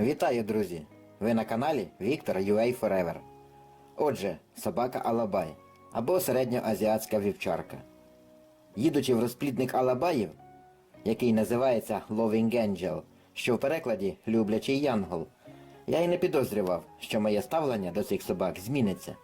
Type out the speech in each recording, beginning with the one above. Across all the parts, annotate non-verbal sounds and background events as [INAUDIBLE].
Вітаю, друзі! Ви на каналі Віктор UA Forever. Отже, собака Алабай або середньоазіатська вівчарка. Їдучи в розплідник Алабаїв, який називається Loving Angel, що в перекладі люблячий янгол, я й не підозрював, що моє ставлення до цих собак зміниться.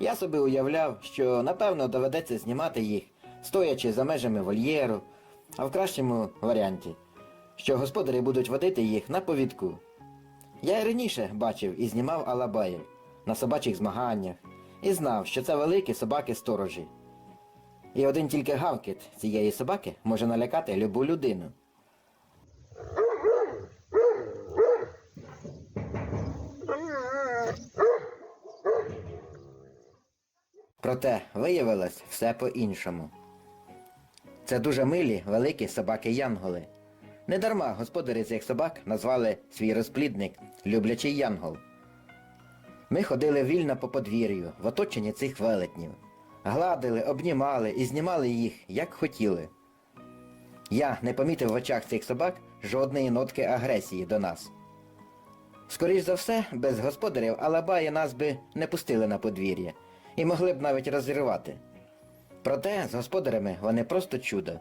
Я собі уявляв, що напевно доведеться знімати їх, стоячи за межами вольєру, а в кращому варіанті, що господарі будуть водити їх на повідку. Я й раніше бачив і знімав алабаїв на собачих змаганнях і знав, що це великі собаки-сторожі. І один тільки гавкіт цієї собаки може налякати любу людину. Проте виявилось все по-іншому. Це дуже милі великі собаки-янголи. Недарма господарі цих собак назвали свій розплідник люблячий янгол. Ми ходили вільно по подвір'ю в оточенні цих велетнів. Гладили, обнімали і знімали їх, як хотіли. Я не помітив в очах цих собак жодної нотки агресії до нас. Скоріш за все, без господарів Алабаї нас би не пустили на подвір'я і могли б навіть розірвати. Проте з господарями вони просто чудо.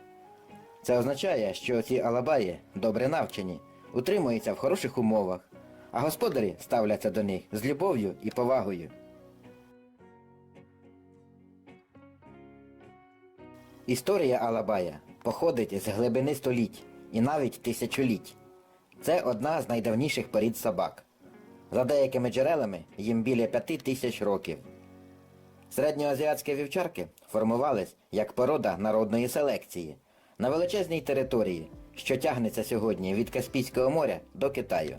Це означає, що ці алабаї добре навчені, утримуються в хороших умовах, а господарі ставляться до них з любов'ю і повагою. Історія Алабая походить з глибини століть і навіть тисячоліть. Це одна з найдавніших порід собак. За деякими джерелами їм біля п'яти тисяч років. Середньоазіатські вівчарки формувались як порода народної селекції на величезній території, що тягнеться сьогодні від Каспійського моря до Китаю.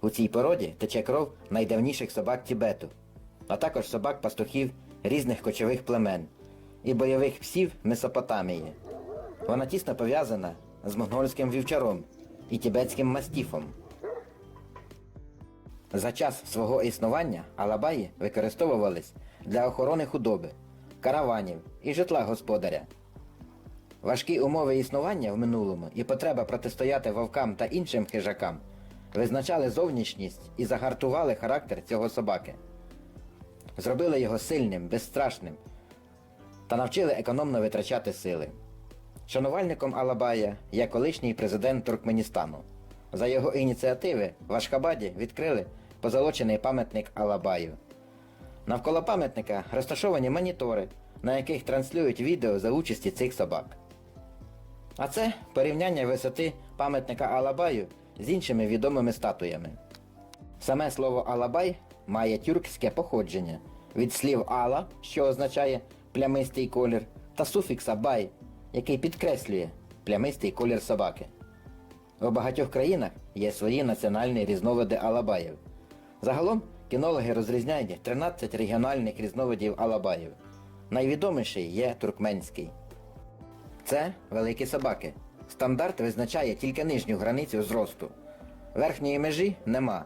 У цій породі тече кров найдавніших собак Тібету, а також собак-пастухів різних кочових племен і бойових псів Месопотамії. Вона тісно пов'язана з монгольським вівчаром і тібетським мастіфом. За час свого існування алабаї використовувались для охорони худоби, караванів і житла господаря. Важкі умови існування в минулому і потреба протистояти вовкам та іншим хижакам визначали зовнішність і загартували характер цього собаки. Зробили його сильним, безстрашним та навчили економно витрачати сили. Шанувальником Алабая є колишній президент Туркменістану. За його ініціативи в Ашхабаді відкрили позолочений пам'ятник Алабаю. Навколо пам'ятника розташовані монітори, на яких транслюють відео за участі цих собак. А це порівняння висоти пам'ятника Алабаю з іншими відомими статуями. Саме слово Алабай має тюркське походження від слів Ала, що означає плямистий колір, та суфікса бай, який підкреслює плямистий колір собаки. У багатьох країнах є свої національні різновиди алабаїв. Загалом кінологи розрізняють 13 регіональних різновидів алабаїв. Найвідоміший є туркменський. Це великі собаки. Стандарт визначає тільки нижню границю зросту. Верхньої межі нема.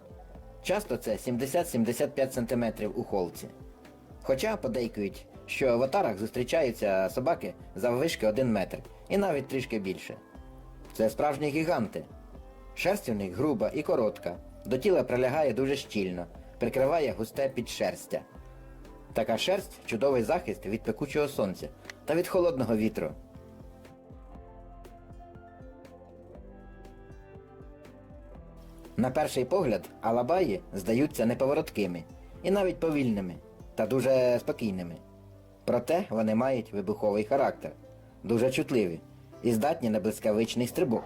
Часто це 70-75 см у холці. Хоча подейкують, що в отарах зустрічаються собаки заввишки 1 метр і навіть трішки більше. Це справжні гіганти. Шерсть у них груба і коротка, до тіла прилягає дуже щільно, прикриває густе підшерстя. Така шерсть чудовий захист від пекучого сонця та від холодного вітру. На перший погляд алабаї здаються неповороткими і навіть повільними та дуже спокійними. Проте вони мають вибуховий характер, дуже чутливі і здатні на блискавичний стрибок.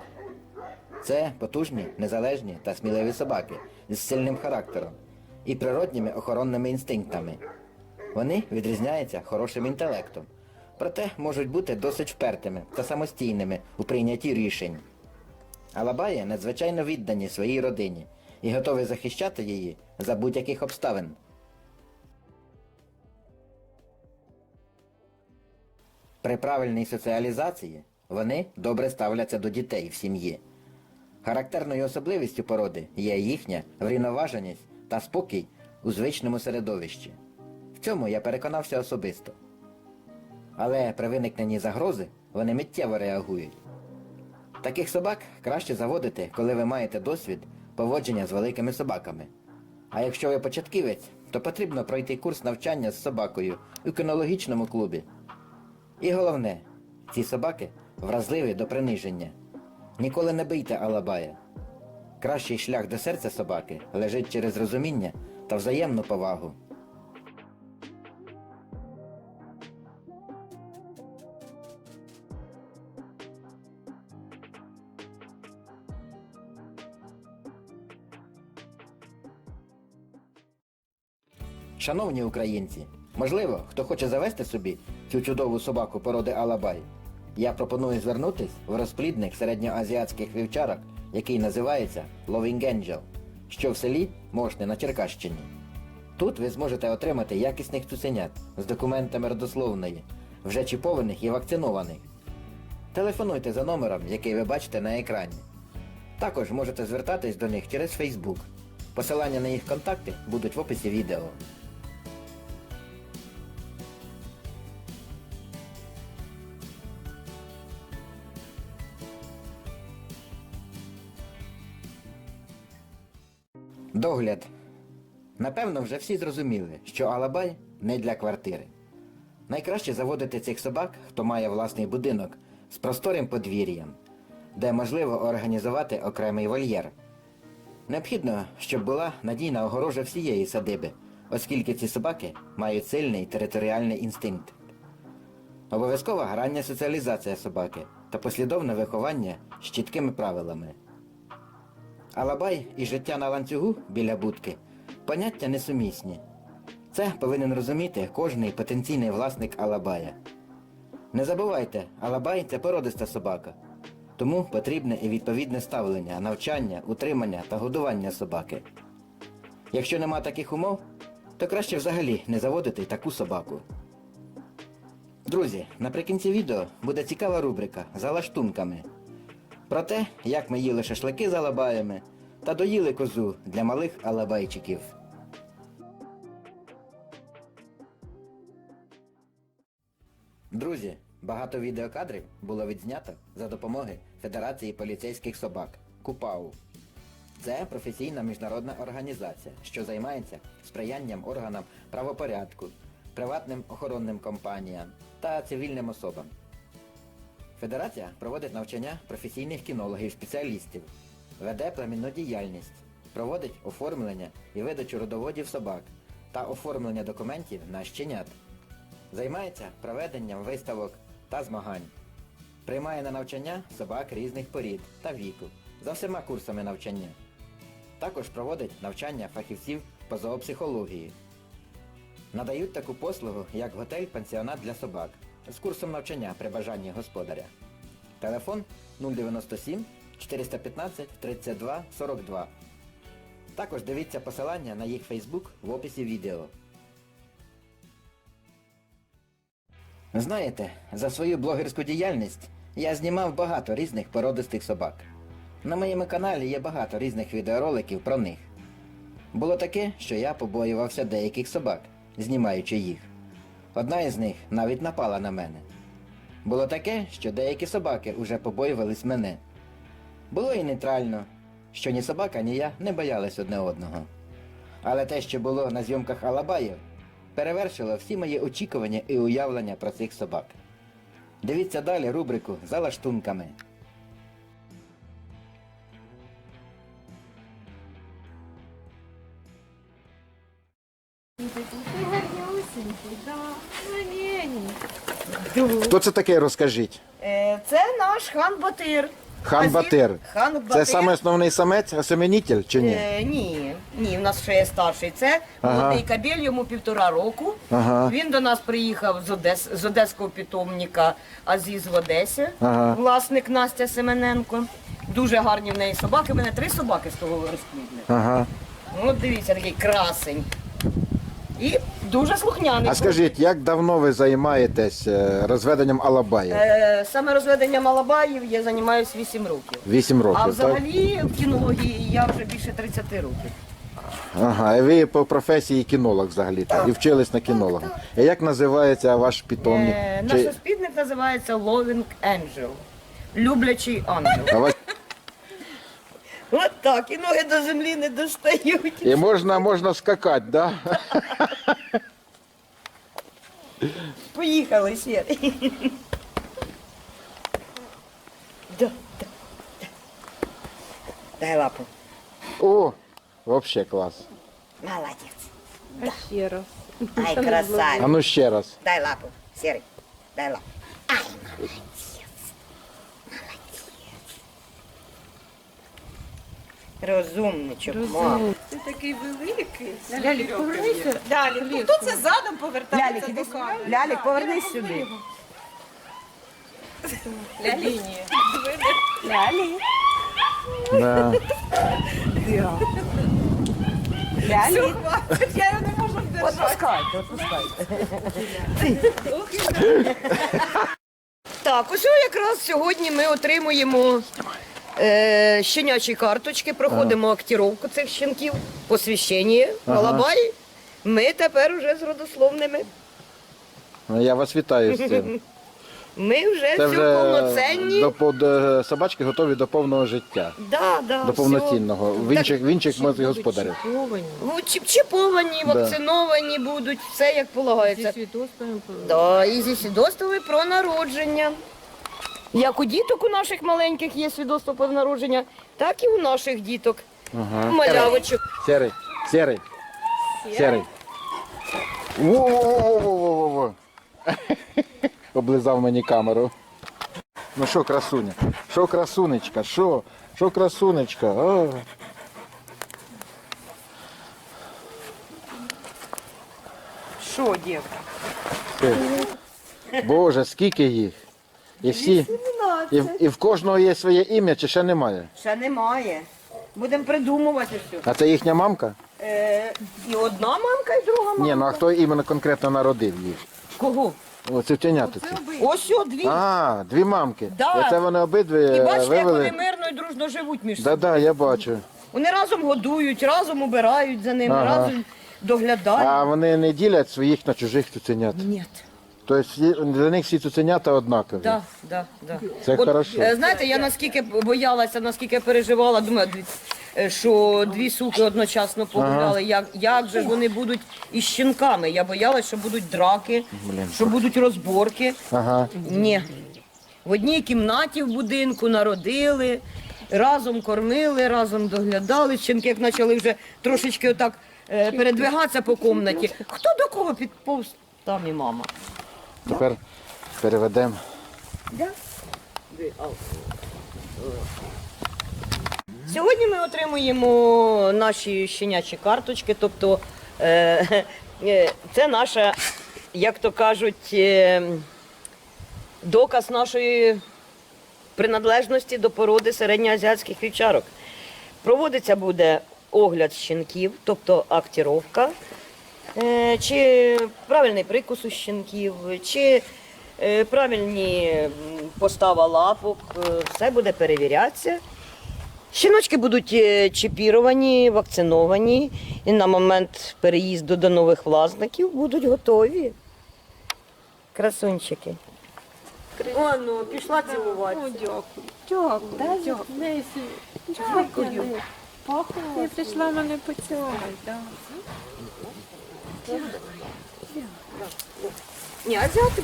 Це потужні, незалежні та сміливі собаки з сильним характером і природніми охоронними інстинктами. Вони відрізняються хорошим інтелектом, проте можуть бути досить впертими та самостійними у прийнятті рішень. Алабаї надзвичайно віддані своїй родині і готові захищати її за будь-яких обставин. При правильній соціалізації вони добре ставляться до дітей в сім'ї. Характерною особливістю породи є їхня врівноваженість та спокій у звичному середовищі. В цьому я переконався особисто. Але при виникненні загрози вони миттєво реагують. Таких собак краще заводити, коли ви маєте досвід поводження з великими собаками. А якщо ви початківець, то потрібно пройти курс навчання з собакою у кінологічному клубі. І головне, ці собаки вразливі до приниження. Ніколи не бийте Алабая. Кращий шлях до серця собаки лежить через розуміння та взаємну повагу. Шановні українці, можливо, хто хоче завести собі цю чудову собаку породи Алабай, я пропоную звернутись в розплідник середньоазіатських вівчарок, який називається Loving Angel, що в селі Мошне на Черкащині. Тут ви зможете отримати якісних цуценят з документами родословної, вже чіпованих і вакцинованих. Телефонуйте за номером, який ви бачите на екрані. Також можете звертатись до них через Facebook. Посилання на їх контакти будуть в описі відео. Догляд. Напевно, вже всі зрозуміли, що Алабай не для квартири. Найкраще заводити цих собак, хто має власний будинок з просторим подвір'ям, де можливо організувати окремий вольєр. Необхідно, щоб була надійна огорожа всієї садиби, оскільки ці собаки мають сильний територіальний інстинкт. Обов'язкова рання соціалізація собаки та послідовне виховання з чіткими правилами. Алабай і життя на ланцюгу біля будки поняття несумісні. Це повинен розуміти кожний потенційний власник Алабая. Не забувайте, Алабай це породиста собака. Тому потрібне і відповідне ставлення, навчання, утримання та годування собаки. Якщо нема таких умов, то краще взагалі не заводити таку собаку. Друзі, наприкінці відео буде цікава рубрика за лаштунками. Про те, як ми їли шашлики з алабаями та доїли козу для малих алабайчиків. Друзі, багато відеокадрів було відзнято за допомоги Федерації поліцейських собак КУПАУ. Це професійна міжнародна організація, що займається сприянням органам правопорядку, приватним охоронним компаніям та цивільним особам. Федерація проводить навчання професійних кінологів-спеціалістів, веде племінну діяльність, проводить оформлення і видачу родоводів собак та оформлення документів на щенят. Займається проведенням виставок та змагань. Приймає на навчання собак різних порід та віку за всіма курсами навчання. Також проводить навчання фахівців по зоопсихології. Надають таку послугу, як готель-пансіонат для собак з курсом навчання при бажанні господаря. Телефон 097 415 32 42. Також дивіться посилання на їх Фейсбук в описі відео. Знаєте, за свою блогерську діяльність я знімав багато різних породистих собак. На моєму каналі є багато різних відеороликів про них. Було таке, що я побоювався деяких собак, знімаючи їх. Одна із них навіть напала на мене. Було таке, що деякі собаки уже побоювались мене. Було і нейтрально, що ні собака, ні я не боялись одне одного. Але те, що було на зйомках Алабаїв, перевершило всі мої очікування і уявлення про цих собак. Дивіться далі рубрику за лаштунками. Хто це таке, розкажіть? Е, Це наш хан Батир. Хан Азі- Батир. Хан Батир. Це саме основний самець, осеменітель чи ні? Е, ні, ні, в нас ще є старший. Це Ага. молодий кабель, йому півтора року. Ага. Він до нас приїхав з, Одес, з одеського питомника Азіз в Одесі, Ага. власник Настя Семененко. Дуже гарні в неї собаки. У мене три собаки з того розплідника. Ага. Ну, от дивіться, такий красень. І дуже слухняний. А скажіть, як давно ви займаєтесь е, розведенням алабаїв? Е, Саме розведення малабаїв я займаюся 8 років. Вісім років, А взагалі в кінології я вже більше 30 років. Ага, і ви по професії кінолог взагалі, так? І вчились на кінолога. І як називається ваш питомник? Е, Чи- Наш спідник називається Loving Angel. Люблячий ангел. А. От так, і ноги до землі не достають. І можна, можна скакати, да? Поїхали, Сєрий. Да, да, да. Дай лапу. О, вообще клас. Молодець. А ще раз. Ай, А красавець. ну ще раз. Дай лапу, Сєрий. Дай лапу. Ай, молодець. Розумничок, мам. Ти такий великий. Лялік, повернися. Далі. Хто це задом повертається Лялік, до іди сюди. камери? Лялік, повернись сюди. Ляліні. Лялі. Да. Все, хватить, я його не можу вдержати. Отпускайте, отпускайте. Так, ось якраз сьогодні ми отримуємо е, щенячі карточки, проходимо актіровку цих щенків, посвящення, Ага. балабай. Ми тепер уже з родословними. Ну, Я вас вітаю з цим. [LAUGHS] Ми вже Це всі вже повноценні. до, по- до- собачки готові до повного життя. Да, да, До всьо. повноцінного. В інших, в інших ми господарів. Ну, чіп- чіповані, Да. вакциновані будуть, все як полагається. свідоцтвом. Да, і зі свідоцтвами про народження. Як у діток у наших маленьких є свідоцтво про народження, так і у наших діток. Ага. Малявочок. Серий, серий, серий. Во-во-во-во-во-во. [LAUGHS] Облизав мені камеру. Ну що, красуня? Що красунечка? Що? Що красунечка? О. Що, дівка? Ти. Боже, скільки їх? І всі. І, в- і в кожного є своє ім'я, чи ще немає? Ще немає. Будемо придумувати все. А це їхня мамка? Е, і одна мамка, і друга мамка. Ні, ну а хто іменно конкретно народив їх? Кого? Оце тенята ці. Ось о, дві. А, дві мамки. Да. Оце вони обидві і е, бачите, як вони вивели. мирно і дружно живуть між собою. Да, да, я бачу. Вони разом годують, разом убирають за ними, Ага. разом доглядають. А вони не ділять своїх на чужих цуценят. Ні. Тобто для них всі цуценята однакові. Да, да, да. Це хорошо. е, Знаєте, я наскільки боялася, наскільки переживала, думаю, дві- е, що дві суки одночасно погуляли. Як, як же ж вони будуть із щенками? Я боялася, що будуть драки, що будуть розборки. Ага. Ні. В одній кімнаті в будинку народили, разом кормили, разом доглядали. Щенки як почали вже трошечки отак е, передвигатися по кімнаті. Хто до кого підповз? Там і мама. Тепер переведемо. Сьогодні ми отримуємо наші щенячі карточки, тобто е, е, це наша, як то кажуть, е, доказ нашої приналежності до породи середньоазіатських вівчарок. Проводиться буде огляд щенків, тобто актіровка, чи правильний прикус у щенків, чи е, правильні постава лапок, е, все буде перевірятися. Щіночки будуть е, чіпіровані, вакциновані і на момент переїзду до нових власників будуть готові. Красунчики. О, ну, пішла цілуватися. О, дякую. Дякую. Дякую. Несі. Дякую. Я прийшла мене поцілувати. да. Ні, азіати.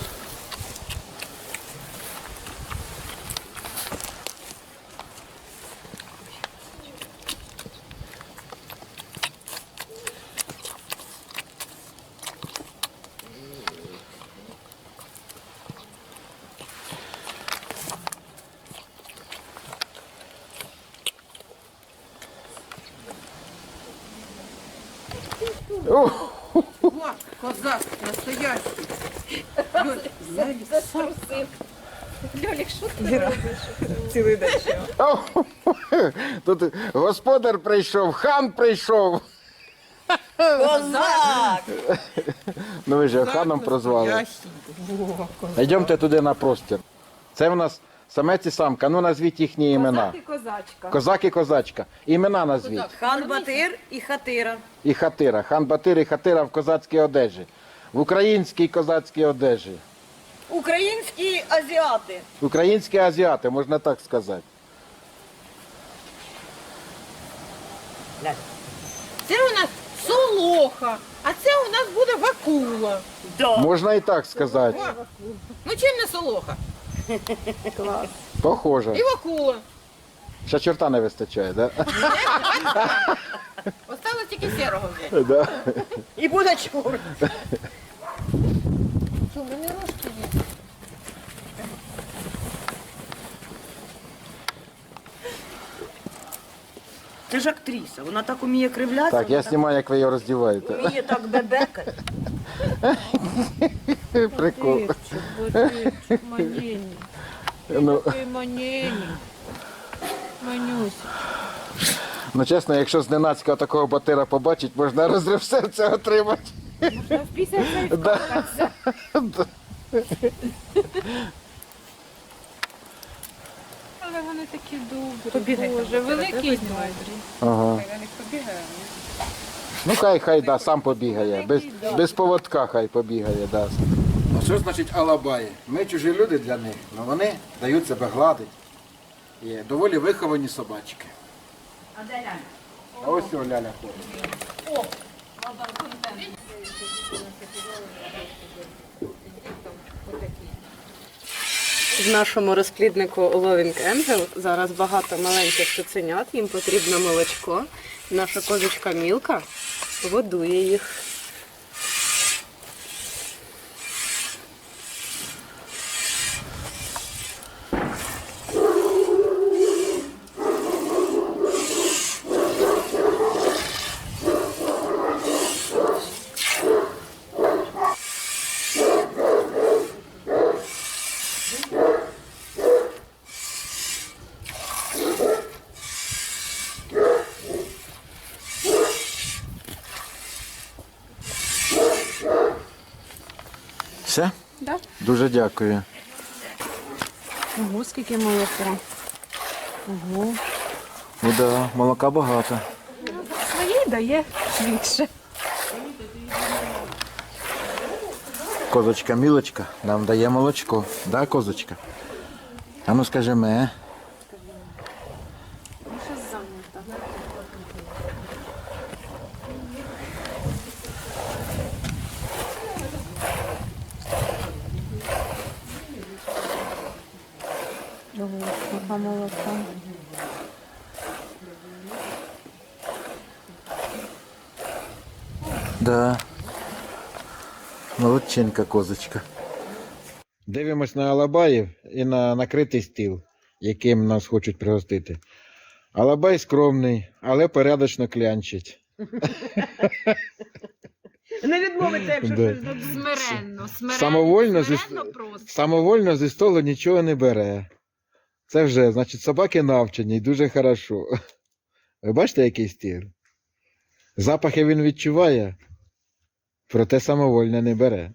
О, О, козак настоящий. Льолік, що ти робиш? Цілий день. Тут господар прийшов, хан прийшов. Козак! Ну ви ж ханом прозвали. Йдемте туди на простір. Це в нас самець і самка. Ну назвіть їхні імена. Козак і козачка. Козак і козачка. Імена назвіть. Хан Батир і Хатира. І хатира. Хан Батир і хатира в козацькій одежі. В українській козацькій одежі. Українські азіати. Українські азіати, можна так сказати. Це у нас солоха, а це у нас буде вакула. Да. Можна і так сказати. Ну чим не солоха? Похоже. І вакула. Ще чорта не вистачає, да? Осталось тільки сірого да? І буде чорт. Що, в мене рожки є? Ти ж актриса, вона так уміє кривлятися. Так, я знімаю, як ви його роздіваєте. Вміє так бебекати. [LAUGHS] Прикол. Ботирчик, ботирчик, манені. Ну, Такий ну чесно, якщо зненацька такого батира побачить, можна розрив серця отримати. Можна в 50 Да. [LAUGHS] Але вони такі добрі. Боже, великий треба добрий. Ага. Ну хай хай да, сам побігає. Без, без поводка хай побігає, да. А що значить алабаї? Ми чужі люди для них, але вони дають себе гладити. Є доволі виховані собачки. А де ляля? А ось о, ляля ходить. В нашому розпліднику Loving Angel зараз багато маленьких цуценят, їм потрібно молочко. Наша козочка Мілка годує їх. Все? Да. Дуже дякую. Ого, скільки молока. Ого. Ну да, молока багато. Своїй дає швидше. Козочка Мілочка нам дає молочко. Да, козочка? А ну скажи ме. Яка молока. Да. Молодчинка козочка. Дивимось на Алабаїв і на накритий стіл, яким нас хочуть пригостити. Алабай скромний, але порядочно клянчить. Не відмовиться, якщо Да. щось дадуть. Смиренно, смиренно, Самовольно зі- смиренно просто. Самовольно зі столу нічого не бере. Це вже, значить, собаки навчені і дуже хорошо. Ви бачите, який стіл? Запахи він відчуває, проте самовольно не бере.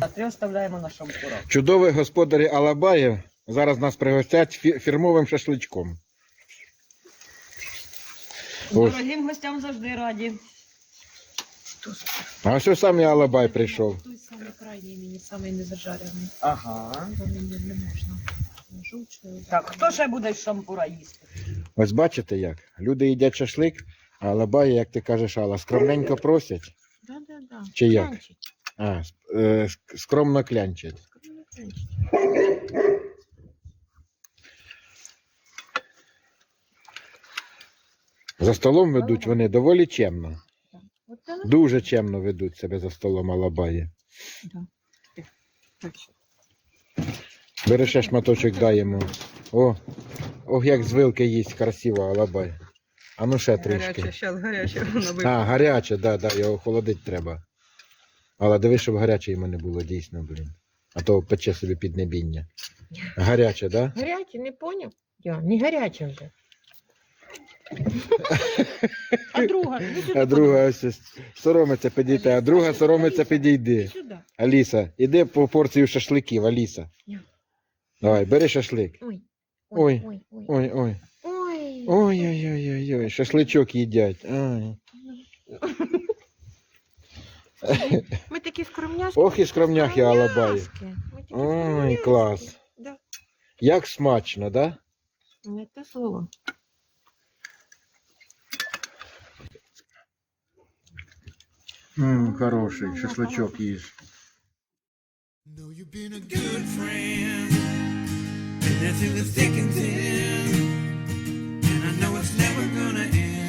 А оставляємо на шампура. Чудові господарі Алабаїв зараз нас пригостять фі- фірмовим шашличком. Ось. Дорогим гостям завжди раді. А ось сам і Алабай прийшов. Той самий крайній мені, самий незажарений. Ага. Бо мені не можна. Жовчний. Так, хто ще буде з шампура їсти? Ось бачите як? Люди їдять шашлик, а Алабаї, як ти кажеш, Алла, скромненько просять. Да, да, да. Чи як? Клянчить. А, е, скромно клянчить. За столом ведуть вони доволі чемно. Дуже чемно ведуть себе за столом Алабаї. Ще шматочок дай йому. О, ох, як з вилки їсть красиво Алабай. А ну ще трішки. зараз гаряче. Воно А, гаряче, да, да, його охолодити треба. Але диви, щоб гаряче йому не було, дійсно, блін. А то пече собі піднебіння. Гаряче, да? Гарячий, не поняв? Я, не гарячий вже. А друга, ну сюди. А друга ось ось соромиться підійти, а друга соромиться підійди. Сюди. Аліса, іди по порцію шашликів, Аліса. Ня. Давай, бери шашлик. Ой. Ой. Ой, ой. Ой, ой. Ой. Ой-ой-ой-ой, шашличок їдять. Ой. [LAUGHS] Ми такі скромняшки. Ох, і скромняхи алабаї. Ой, клас. Да. Як смачно, да? Ну, Не те слово. Ммм, ну, хороший, ну, шашлачок їж. Know you've been a good friend, and I know it's never gonna end.